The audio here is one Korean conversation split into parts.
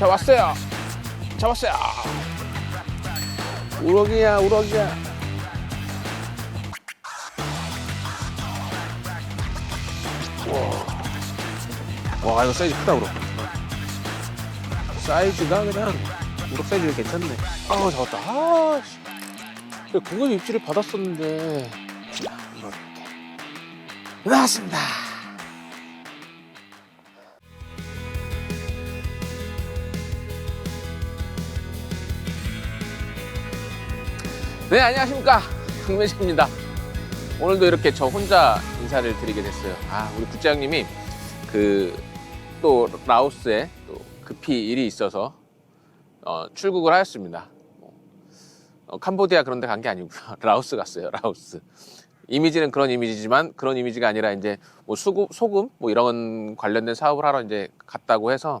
자 왔어요. 잡았어요. 우럭이야 우럭이야. 와, 와 이거 사이즈 크다 우럭. 사이즈가 그냥 우럭 사이즈가 괜찮네. 아 잡았다. 아 씨. 공급 입질을 받았었는데 이렇게 나왔습니다. 네 안녕하십니까 강매식입니다. 오늘도 이렇게 저 혼자 인사를 드리게 됐어요. 아 우리 부장님이 그 또 라오스에 또 급히 일이 있어서 어, 출국을 하였습니다. 어, 캄보디아 그런 데 간 게 아니고요. 라오스 갔어요. 라오스. 이미지는 그런 이미지지만 그런 이미지가 아니라 이제 뭐 수금, 소금 뭐 이런 관련된 사업을 하러 이제 갔다고 해서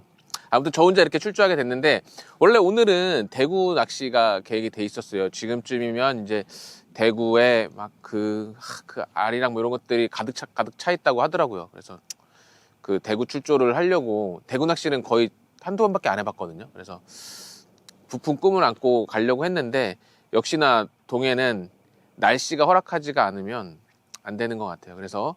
아무튼 저 혼자 이렇게 출조하게 됐는데 원래 오늘은 대구 낚시가 계획이 돼 있었어요. 지금쯤이면 이제 대구에 막그 그 알이랑 뭐 이런 것들이 가득 차 가득 차 있다고 하더라고요. 그래서 그 대구 출조를 하려고 대구 낚시는 거의 한두 번밖에 안 해봤거든요. 그래서 부푼 꿈을 안고 가려고 했는데 역시나 동해는 날씨가 허락하지가 않으면 안 되는 것 같아요. 그래서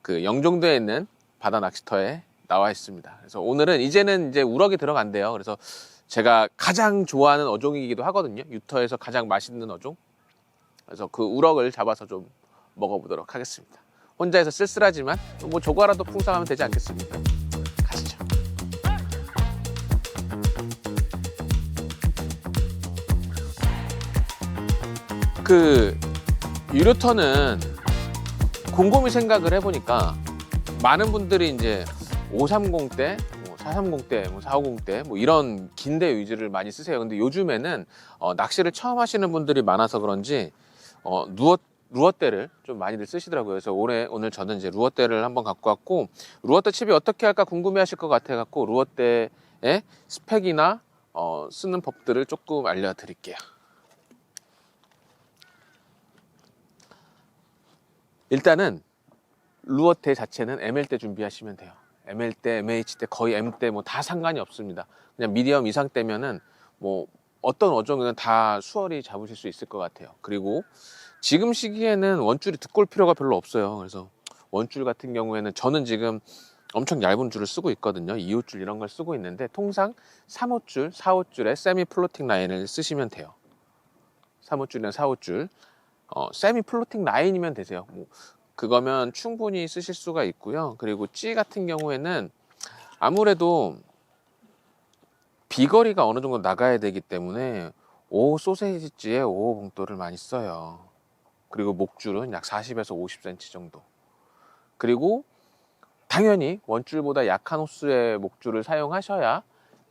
그 영종도에 있는 바다 낚시터에 나와 있습니다. 그래서 오늘은 이제는 이제 우럭이 들어간대요. 그래서 제가 가장 좋아하는 어종이기도 하거든요. 유터에서 가장 맛있는 어종. 그래서 그 우럭을 잡아서 좀 먹어보도록 하겠습니다. 혼자 해서 쓸쓸하지만 뭐 조과라도 풍성하면 되지 않겠습니까? 가시죠. 그 유료터는 곰곰이 생각을 해보니까 많은 분들이 이제 530대, 뭐 430대, 뭐 450대 뭐 이런 긴대 위주를 많이 쓰세요. 근데 요즘에는 어, 낚시를 처음 하시는 분들이 많아서 그런지 어, 누어 루어대를 좀 많이들 쓰시더라고요. 그래서 올해 오늘 저는 이제 루어대를 한번 갖고 왔고 루어대 칩이 어떻게 할까 궁금해하실 것 같아 갖고 루어대의 스펙이나 어, 쓰는 법들을 조금 알려드릴게요. 일단은 루어대 자체는 ML 대 준비하시면 돼요. ML 대, MH 대, 거의 M 대뭐다 상관이 없습니다. 그냥 미디엄 이상 때면은 뭐 어떤 어종이든 다 수월히 잡으실 수 있을 것 같아요. 그리고 지금 시기에는 원줄이 두꺼울 필요가 별로 없어요. 그래서 원줄 같은 경우에는 저는 지금 엄청 얇은 줄을 쓰고 있거든요. 2호줄 이런 걸 쓰고 있는데 통상 3호줄, 4호줄에 세미 플로팅 라인을 쓰시면 돼요. 3호줄이나 4호줄. 어, 세미 플로팅 라인이면 되세요. 뭐 그거면 충분히 쓰실 수가 있고요. 그리고 찌 같은 경우에는 아무래도 비거리가 어느 정도 나가야 되기 때문에 5 소세지 찌에 5 봉돌을 많이 써요. 그리고 목줄은 약 40에서 50cm 정도. 그리고 당연히 원줄보다 약한 호수의 목줄을 사용하셔야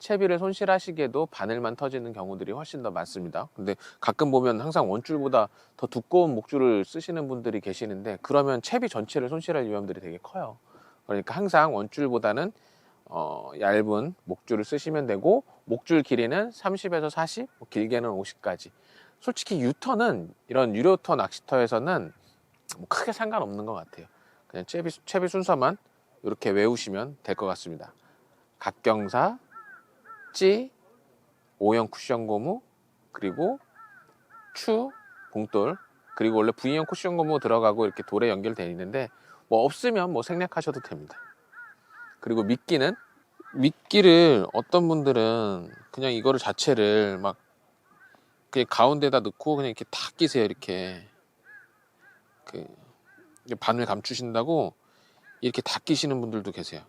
채비를 손실하시게도 바늘만 터지는 경우들이 훨씬 더 많습니다. 근데 가끔 보면 항상 원줄보다 더 두꺼운 목줄을 쓰시는 분들이 계시는데 그러면 채비 전체를 손실할 위험들이 되게 커요. 그러니까 항상 원줄보다는 어, 얇은 목줄을 쓰시면 되고 목줄 길이는 30에서 40, 뭐 길게는 50까지. 솔직히 유터는 이런 유료터 낚시터에서는 뭐 크게 상관없는 것 같아요. 그냥 채비, 채비 순서만 이렇게 외우시면 될 것 같습니다. 각경사, 찌, O형 쿠션 고무, 그리고 추, 봉돌, 그리고 원래 V형 쿠션 고무 들어가고 이렇게 돌에 연결되어 있는데 뭐 없으면 뭐 생략하셔도 됩니다. 그리고 미끼는 미끼를 어떤 분들은 그냥 이거를 자체를 막 그냥 가운데다 넣고 그냥 이렇게 다 끼세요 이렇게 그 바늘 감추신다고 이렇게 다 끼시는 분들도 계세요.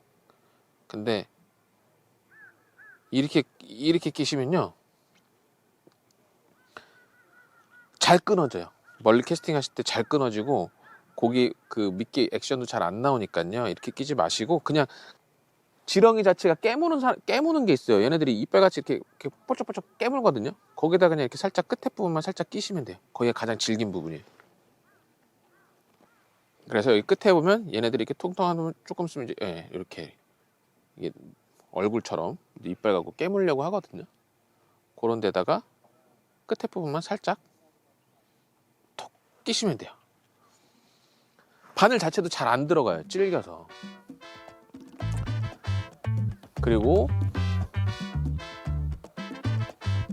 근데 이렇게 이렇게 끼시면요 잘 끊어져요. 멀리 캐스팅 하실 때 잘 끊어지고 고기 그 미끼 액션도 잘 안 나오니까요. 이렇게 끼지 마시고 그냥 지렁이 자체가 깨무는 사, 깨무는 게 있어요. 얘네들이 이빨같이 이렇게, 이렇게 뽀쩍뽀쩍 깨물거든요. 거기다 그냥 이렇게 살짝 끝에 부분만 살짝 끼시면 돼요. 거기가 가장 질긴 부분이에요. 그래서 여기 끝에 보면 얘네들이 이렇게 부분 조금 쓰면 이제 예, 이렇게 이게 얼굴처럼 이빨 갖고 깨물려고 하거든요. 그런 데다가 끝에 부분만 살짝 톡 끼시면 돼요. 바늘 자체도 잘 안 들어가요. 찔겨서. 그리고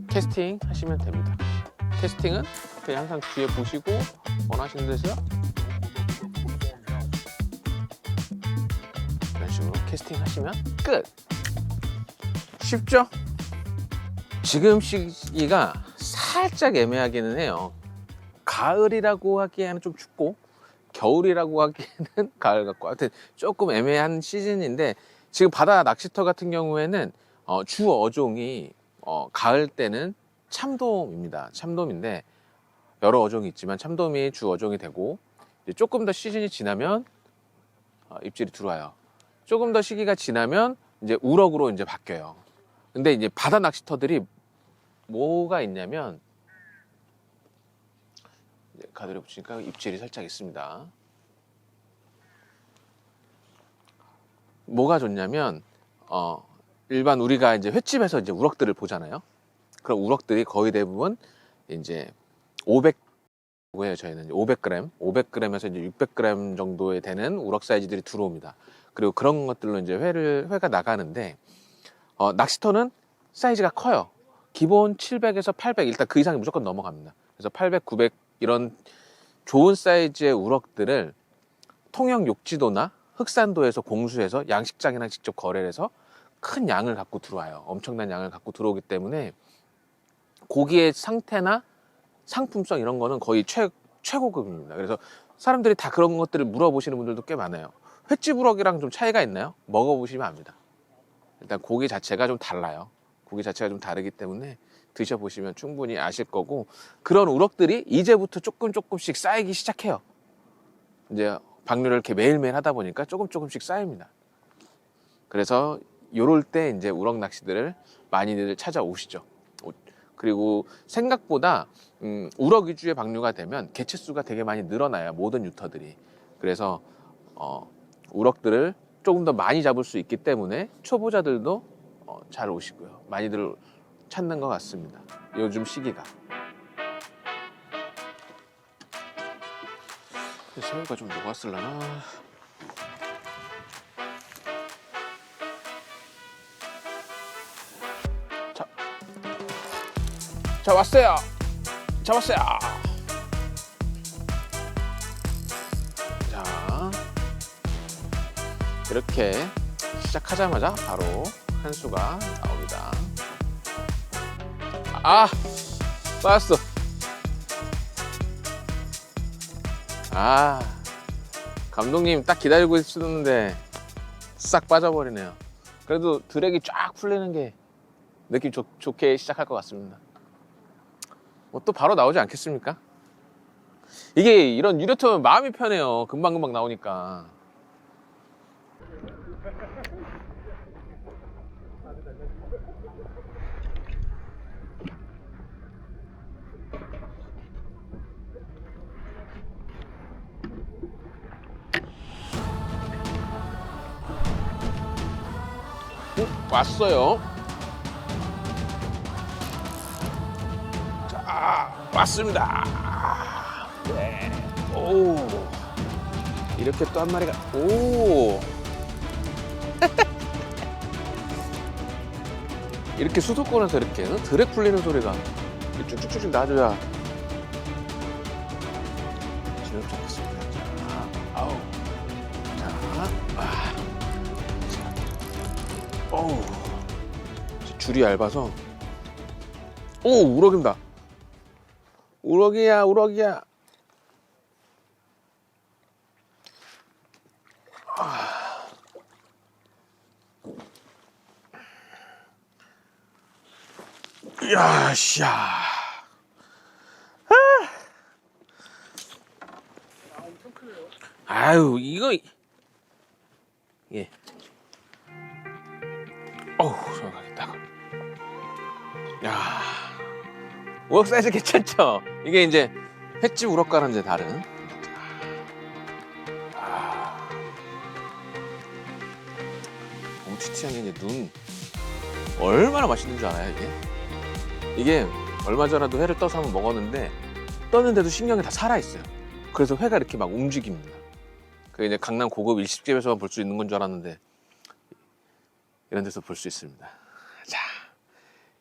캐스팅 하시면 됩니다. 캐스팅은 항상 뒤에 보시고 원하시는 데서 이런 식으로 캐스팅 하시면 끝. 쉽죠? 지금 시기가 살짝 애매하기는 해요. 가을이라고 하기에는 좀 춥고 겨울이라고 하기에는 가을 같고 하여튼 조금 애매한 시즌인데 지금 바다 낚시터 같은 경우에는 어, 주 어종이 어, 가을 때는 참돔입니다. 참돔인데 여러 어종이 있지만 참돔이 주 어종이 되고 조금 더 시즌이 지나면 어, 입질이 들어와요. 조금 더 시기가 지나면 이제 우럭으로 이제 바뀌어요. 근데 이제 바다 낚시터들이 뭐가 있냐면 가드를 붙이니까 입질이 살짝 있습니다. 뭐가 좋냐면 어 일반 우리가 이제 횟집에서 이제 우럭들을 보잖아요. 그럼 우럭들이 거의 대부분 이제 500 고요 저희는 500g, 500g에서 이제 600g 정도에 되는 우럭 사이즈들이 들어옵니다. 그리고 그런 것들로 이제 회를 회가 나가는데 어, 낚시터는 사이즈가 커요. 기본 700에서 800 일단 그 이상이 무조건 넘어갑니다. 그래서 800, 900 이런 좋은 사이즈의 우럭들을 통영 욕지도나 흑산도에서 공수해서 양식장이랑 직접 거래를 해서 큰 양을 갖고 들어와요. 엄청난 양을 갖고 들어오기 때문에 고기의 상태나 상품성 이런 거는 거의 최, 최고급입니다. 그래서 사람들이 다 그런 것들을 물어보시는 분들도 꽤 많아요. 횟집 우럭이랑 좀 차이가 있나요? 먹어보시면 압니다. 일단 고기 자체가 좀 달라요. 고기 자체가 좀 다르기 때문에 드셔보시면 충분히 아실 거고 그런 우럭들이 이제부터 조금 조금씩 쌓이기 시작해요. 이제 방류를 이렇게 매일매일 하다 보니까 조금 조금씩 쌓입니다. 그래서 요럴 때 이제 우럭 낚시들을 많이들 찾아오시죠. 오- 그리고 생각보다 음, 우럭 위주의 방류가 되면 개체 수가 되게 많이 늘어나요. 모든 유터들이. 그래서 어, 우럭들을 조금 더 많이 잡을 수 있기 때문에 초보자들도 어, 잘 오시고요. 많이들 찾는 것 같습니다. 요즘 시기가. 새우가 좀 녹았을라나? 자, 자 왔어요. 잡았어요. 이렇게 시작하자마자 바로 한 수가 나옵니다. 아, 빠졌어. 아, 감독님 딱 기다리고 있었는데 싹 빠져버리네요. 그래도 드랙이 쫙 풀리는 게 느낌 좋, 좋게 시작할 것 같습니다. 뭐 또 바로 나오지 않겠습니까? 이게 이런 유료토면 마음이 편해요. 금방금방 나오니까. 왔어요. 자, 왔습니다. 네. 오. 이렇게 또 한 마리가, 오. 이렇게 수도권에서 이렇게 어? 드랙 풀리는 소리가 이렇게 쭉쭉쭉 나줘야 줄이 얇아서 오 우럭입니다. 우럭이야 우럭이야. 야, 샤. 아유, 이거 예. 어우. 야. 우럭 사이즈 괜찮죠? 이게 이제 횟집 우럭과는 이제 다른. 아. 게 이제 눈 얼마나 맛있는 줄 알아요 이게? 이게 얼마 전에도 회를 떠서 한번 먹었는데 떴는데도 신경이 다 살아 있어요. 그래서 회가 이렇게 막 움직입니다. 그게 이제 강남 고급 일식집에서만 볼 수 있는 건 줄 알았는데 이런 데서 볼 수 있습니다.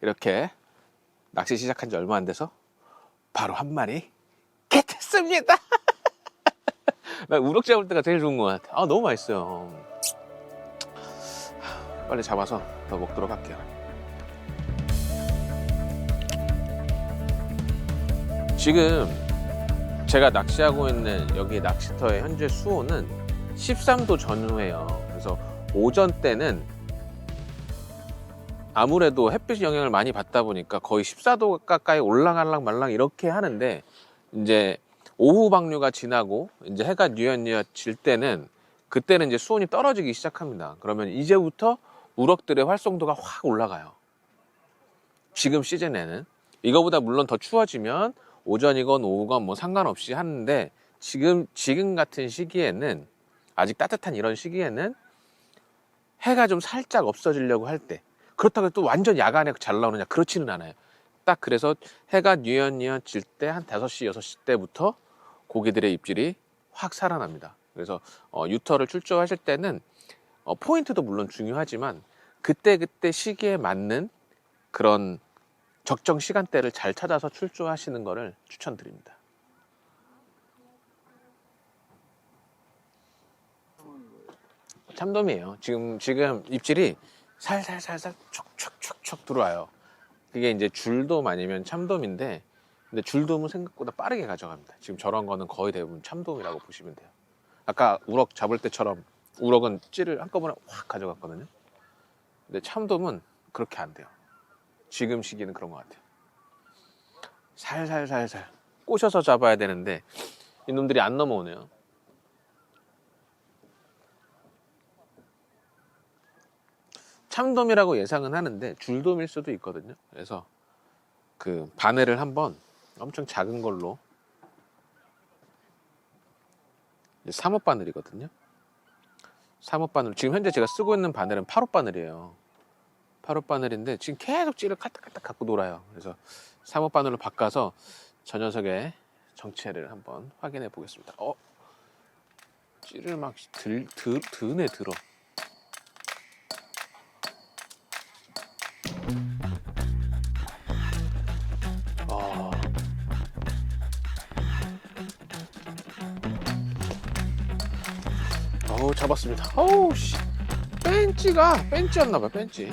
자, 이렇게 낚시 시작한 지 얼마 안 돼서 바로 한 마리 겟했습니다. 나 우럭 잡을 때가 제일 좋은 것 같아. 아 너무 맛있어요. 빨리 잡아서 더 먹도록 할게요. 지금 제가 낚시하고 있는 여기 낚시터의 현재 수온은 13도 전후예요. 그래서 오전 때는 아무래도 햇빛 영향을 많이 받다 보니까 거의 14도 가까이 올라갈랑 말랑 이렇게 하는데 이제 오후 방류가 지나고 이제 해가 뉘엿뉘엿 질 때는 그때는 이제 수온이 떨어지기 시작합니다. 그러면 이제부터 우럭들의 활성도가 확 올라가요. 지금 시즌에는 이거보다 물론 더 추워지면 오전이건 오후건 뭐 상관없이 하는데 지금 지금 같은 시기에는 아직 따뜻한 이런 시기에는 해가 좀 살짝 없어지려고 할 때 그렇다고 또 완전 야간에 잘 나오느냐 그렇지는 않아요. 딱 그래서 해가 뉘엿뉘엿 질 때 한 5시, 6시 때부터 고기들의 입질이 확 살아납니다. 그래서 어, 유터를 출조하실 때는 어, 포인트도 물론 중요하지만 그때그때 시기에 맞는 그런 적정 시간대를 잘 찾아서 출조하시는 것을 추천드립니다. 참돔이에요. 지금 지금 입질이 살살살살 촉촉촉촉 들어와요. 그게 이제 줄돔 아니면 참돔인데 근데 줄돔은 생각보다 빠르게 가져갑니다. 지금 저런 거는 거의 대부분 참돔이라고 보시면 돼요. 아까 우럭 잡을 때처럼 우럭은 찌를 한꺼번에 확 가져갔거든요. 근데 참돔은 그렇게 안 돼요. 지금 시기는 그런 것 같아요. 살살살살 꼬셔서 잡아야 되는데 이놈들이 안 넘어오네요. 참돔이라고 예상은 하는데 줄돔일 수도 있거든요. 그래서 그 바늘을 한번 엄청 작은 걸로 삼호 바늘이거든요. 삼호 바늘 지금 현재 제가 쓰고 있는 바늘은 8호 바늘이에요. 8호 바늘인데 지금 계속 찌를 까딱까딱 갖고 놀아요. 그래서 3호 바늘로 바꿔서 저 녀석의 정체를 한번 확인해 보겠습니다. 어? 찌를 막 들, 들, 드네 들어. 잡았습니다. 어우 씨. 벤치가 벤치였나봐 벤치.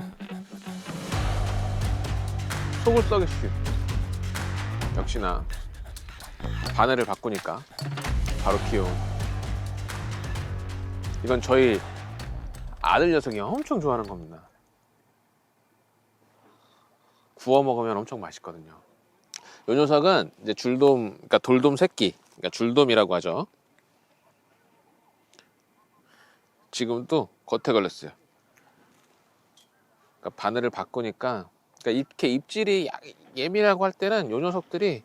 속을 썩이시. 역시나 바늘을 바꾸니까 바로 키운. 이건 저희 아들 녀석이 엄청 좋아하는 겁니다. 구워 먹으면 엄청 맛있거든요. 이 녀석은 이제 줄돔, 그러니까 돌돔 새끼, 그러니까 줄돔이라고 하죠. 지금도 겉에 걸렸어요. 그러니까 바늘을 바꾸니까, 그러니까 이렇게 입질이 야- 예민하고 할 때는 이 녀석들이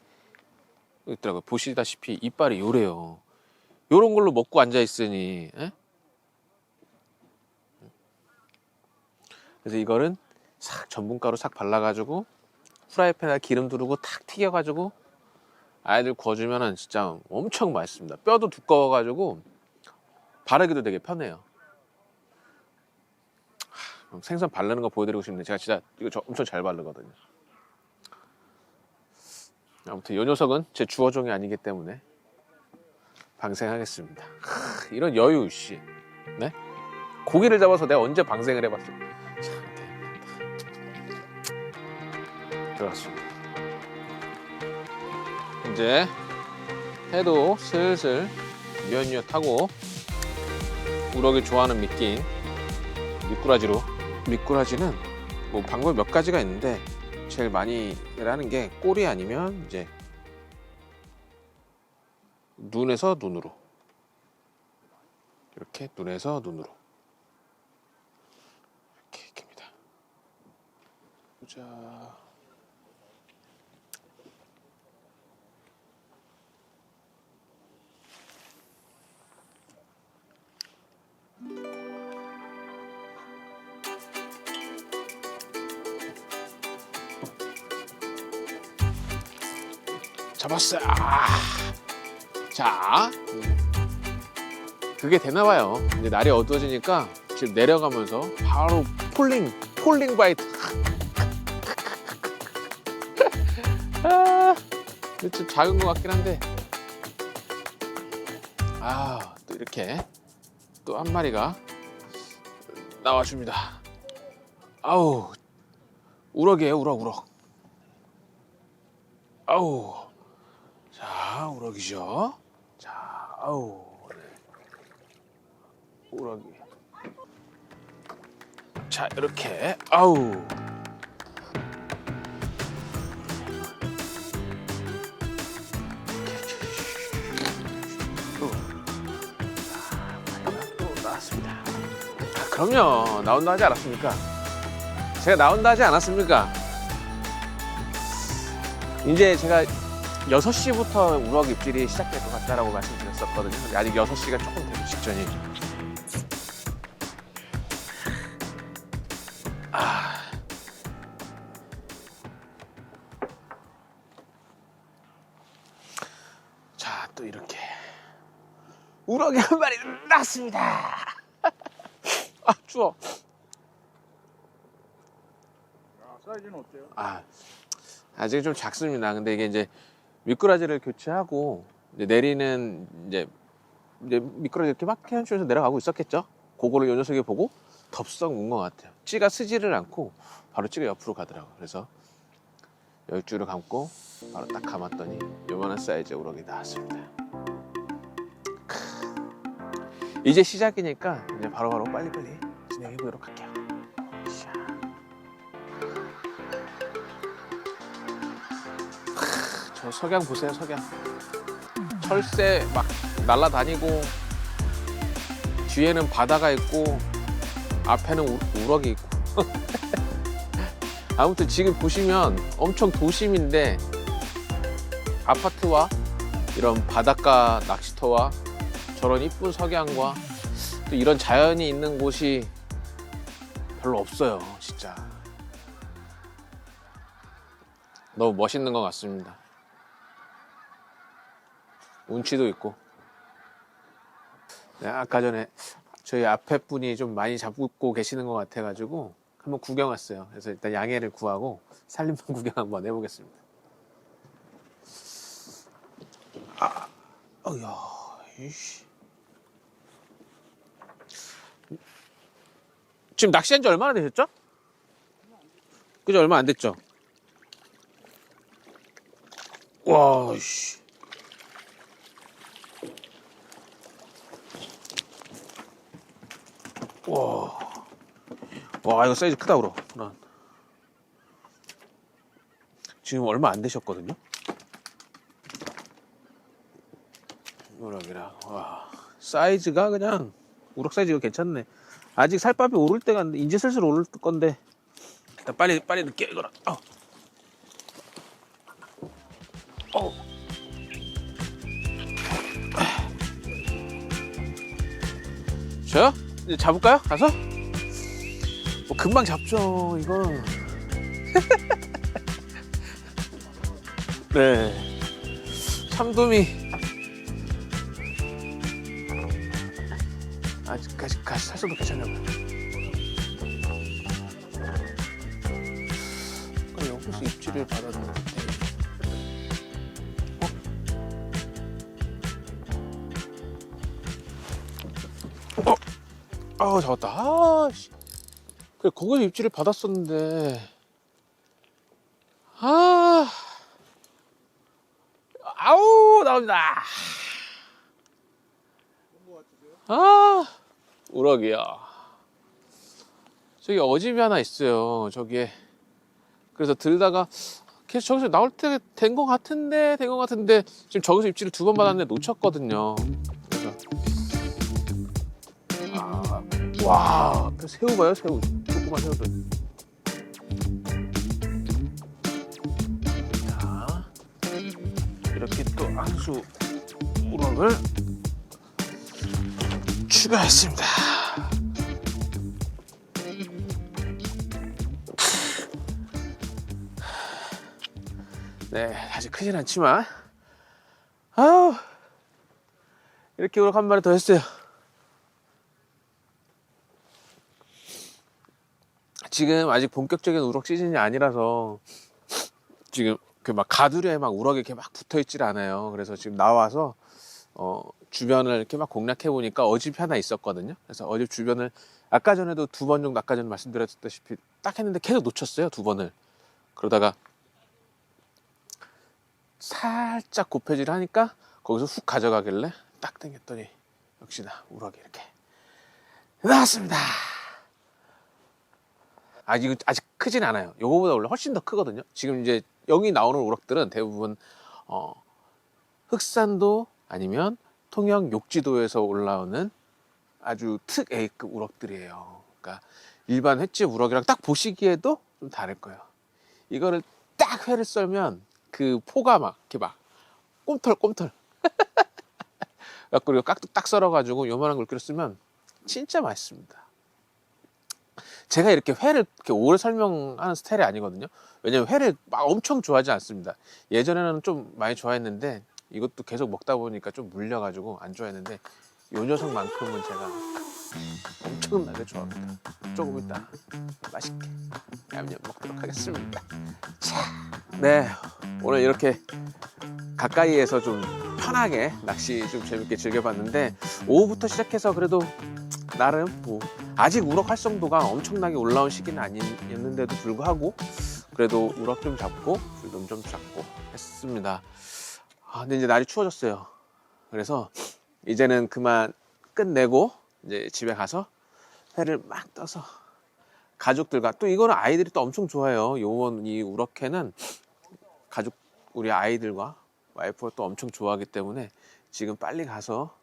있더라고요. 보시다시피 이빨이 요래요. 요런 걸로 먹고 앉아 있으니, 에? 그래서 이거는 싹 전분가루 싹 발라가지고 프라이팬에 기름 두르고 탁 튀겨가지고 아이들 구워주면은 진짜 엄청 맛있습니다. 뼈도 두꺼워가지고 바르기도 되게 편해요. 하, 생선 바르는 거 보여드리고 싶은데 제가 진짜 이거 저 엄청 잘 바르거든요. 아무튼 이 녀석은 제 주어종이 아니기 때문에 방생하겠습니다. 하, 이런 여유 씨, 네? 고기를 잡아서 내가 언제 방생을 해봤어? 참. 들어갔습니다. 이제 해도 슬슬 뉘엿뉘엿하고 우럭이 좋아하는 미끼인 미꾸라지로 미꾸라지는 뭐 방법이 몇 가지가 있는데 제일 많이 하는 게 꼬리 아니면 이제 눈에서 눈으로 이렇게 눈에서 눈으로 이렇게 깁니다. 보자. 잡았어. 아. 자, 그게 되나 봐요. 이제 날이 어두워지니까 지금 내려가면서 바로 폴링, 폴링 바이트. 아, 좀 작은 것 같긴 한데. 아, 또 이렇게 또 한 마리가 나와줍니다. 아우, 우럭이에요, 우럭, 우럭. 아우, 자, 우럭이죠. 자, 아우, 네. 우럭이. 자, 이렇게, 아우. 아, 그럼요. 나온다 하지 않았습니까? 제가 나온다 하지 않았습니까? 이제 제가 6시부터 우럭 입질이 시작될 것 같다라고 말씀드렸었거든요. 근데 아직 6시가 조금 되기 직전이죠. 아. 자, 또 이렇게 우럭이 한 마리 났습니다. 아, 추워. 아, 사이즈는 어때요? 아, 아직 좀 작습니다. 근데 이게 이제 미꾸라지를 교체하고 이제 내리는 이제 이제 미꾸라지 이렇게 막 헤엄치면서 내려가고 있었겠죠. 그거를 요 녀석이 보고 덥석 문것 같아요. 찌가 쓰지를 않고 바로 찌가 옆으로 가더라고. 그래서 열줄을 감고 바로 딱 감았더니 요만한 사이즈의 우럭이 나왔습니다. 크. 이제 시작이니까 이제 바로 바로 빨리빨리 진행해 보도록 할게요. 저 석양 보세요 석양. 철새 막 날아다니고 뒤에는 바다가 있고 앞에는 우, 우럭이 있고. 아무튼 지금 보시면 엄청 도심인데 아파트와 이런 바닷가 낚시터와 저런 이쁜 석양과 또 이런 자연이 있는 곳이 별로 없어요 진짜. 너무 멋있는 것 같습니다 운치도 있고. 네, 아까 전에 저희 앞에 분이 좀 많이 잡고 계시는 것 같아가지고 한번 구경 왔어요. 그래서 일단 양해를 구하고 살림만 구경 한번 해보겠습니다. 아, 어야, 이씨. 지금 낚시한 지 얼마나 되셨죠? 그죠? 얼마 안 됐죠? 와, 씨. 와. 와, 이거 사이즈 크다, 그럼. 난. 지금 얼마 안 되셨거든요? 우럭이랑, 와. 사이즈가 그냥, 우럭 사이즈가 괜찮네. 아직 살밥이 오를 때가, 안 돼. 이제 슬슬 오를 건데. 일단 빨리, 빨리 늦게 이거라. 어. 어. 저요? 이제 잡을까요? 가서? 뭐 금방 잡죠, 이건. 네. 참돔이. 아직까지 가시 살짝도 괜찮나 봐요. 여기서 입질을 받았는데. 아우 잡았다. 아, 씨. 그래 거기서 입질을 받았었는데. 아. 아우 나온다. 아 우럭이야. 저기 어집이 하나 있어요. 저기에. 그래서 들다가 계속 저기서 나올 때 된 것 같은데 된 것 같은데 지금 저기서 입질을 두 번 받았는데 놓쳤거든요. 와, 그 새우 봐요, 새우. 조그만 새우들. 자, 이렇게 또 한수 우럭을 추가했습니다. 네, 아직 크진 않지만, 아우, 이렇게 우럭 한 마리 더 했어요. 지금 아직 본격적인 우럭 시즌이 아니라서 지금 그 막 가두리에 막 우럭이 이렇게 막 붙어 있질 않아요. 그래서 지금 나와서 어 주변을 이렇게 막 공략해 보니까 어집 하나 있었거든요. 그래서 어집 주변을 아까 전에도 두 번 정도 아까 전에 말씀드렸다시피 딱 했는데 계속 놓쳤어요 두 번을. 그러다가 살짝 곱해질 하니까 거기서 훅 가져가길래 딱 당겼더니 역시나 우럭이 이렇게 나왔습니다. 아직 아직 크진 않아요. 요거보다 원래 훨씬 더 크거든요. 지금 이제 여기 나오는 우럭들은 대부분 어, 흑산도 아니면 통영 욕지도에서 올라오는 아주 특 A급 우럭들이에요. 그러니까 일반 횟집 우럭이랑 딱 보시기에도 좀 다를 거예요. 이거를 딱 회를 썰면 그 포가 막 이렇게 막 꼼털꼼털. 그리고 깍둑 딱 썰어가지고 요만한 굵기로 쓰면 진짜 맛있습니다. 제가 이렇게 회를 이렇게 오래 설명하는 스타일이 아니거든요. 왜냐면 회를 막 엄청 좋아하지 않습니다. 예전에는 좀 많이 좋아했는데 이것도 계속 먹다 보니까 좀 물려가지고 안 좋아했는데 요 녀석만큼은 제가 엄청나게 좋아합니다. 조금 이따 맛있게 냠냠 먹도록 하겠습니다. 자, 네 오늘 이렇게 가까이에서 좀 편하게 낚시 좀 재밌게 즐겨봤는데 오후부터 시작해서 그래도 나름 뭐 아직 우럭 활성도가 엄청나게 올라온 시기는 아니었는데도 불구하고 그래도 우럭 좀 잡고 불돔 좀 잡고 했습니다. 아, 근데 이제 날이 추워졌어요. 그래서 이제는 그만 끝내고 이제 집에 가서 회를 막 떠서 가족들과 또 이거는 아이들이 또 엄청 좋아해요. 요번 이 우럭회는 가족 우리 아이들과 와이프가 또 엄청 좋아하기 때문에 지금 빨리 가서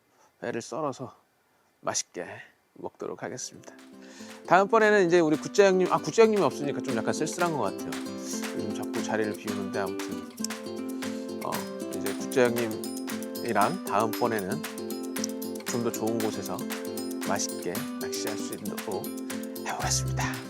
회를 썰어서 맛있게 먹도록 하겠습니다. 다음번에는 이제 우리 구자 형님, 아 구자 형님이 없으니까 좀 약간 쓸쓸한 것 같아요. 요즘 자꾸 자리를 비우는데 아무튼 어, 이제 구자 형님이랑 다음번에는 좀 더 좋은 곳에서 맛있게 낚시할 수 있도록 해보겠습니다.